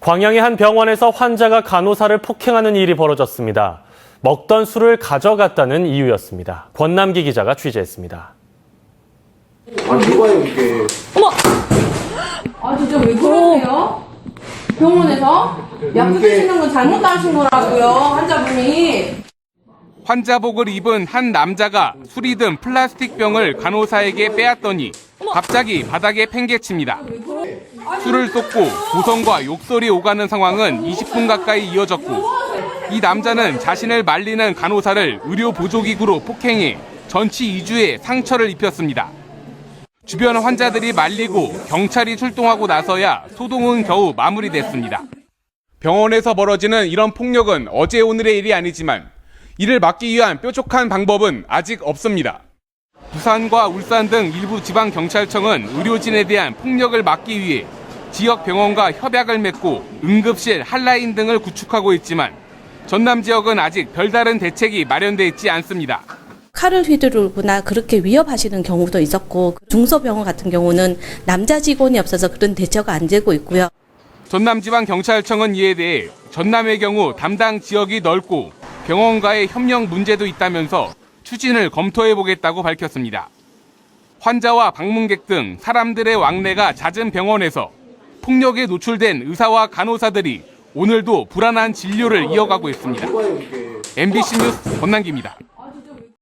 광양의 한 병원에서 환자가 간호사를 폭행하는 일이 벌어졌습니다. 먹던 술을 가져갔다는 이유였습니다. 권남기 기자가 취재했습니다. 아니 누가요 이게 아 진짜 왜 그러세요? 병원에서 약 드시는 건 잘못하신 거라고요 환자분이 환자복을 입은 한 남자가 술이 든 플라스틱 병을 간호사에게 빼앗더니 갑자기 바닥에 팽개칩니다. 술을 쏟고 고성과 욕설이 오가는 상황은 20분 가까이 이어졌고 이 남자는 자신을 말리는 간호사를 의료 보조기구로 폭행해 전치 2주에 상처를 입혔습니다. 주변 환자들이 말리고 경찰이 출동하고 나서야 소동은 겨우 마무리됐습니다. 병원에서 벌어지는 이런 폭력은 어제 오늘의 일이 아니지만 이를 막기 위한 뾰족한 방법은 아직 없습니다. 부산과 울산 등 일부 지방 경찰청은 의료진에 대한 폭력을 막기 위해 지역 병원과 협약을 맺고 응급실, 한라인 등을 구축하고 있지만 전남 지역은 아직 별다른 대책이 마련돼 있지 않습니다. 칼을 휘두르거나 그렇게 위협하시는 경우도 있었고 중소병원 같은 경우는 남자 직원이 없어서 그런 대처가 안 되고 있고요. 전남지방경찰청은 이에 대해 전남의 경우 담당 지역이 넓고 병원과의 협력 문제도 있다면서 추진을 검토해 보겠다고 밝혔습니다. 환자와 방문객 등 사람들의 왕래가 잦은 병원에서 폭력에 노출된 의사와 간호사들이 오늘도 불안한 진료를 이어가고 있습니다. MBC 뉴스 권남기입니다.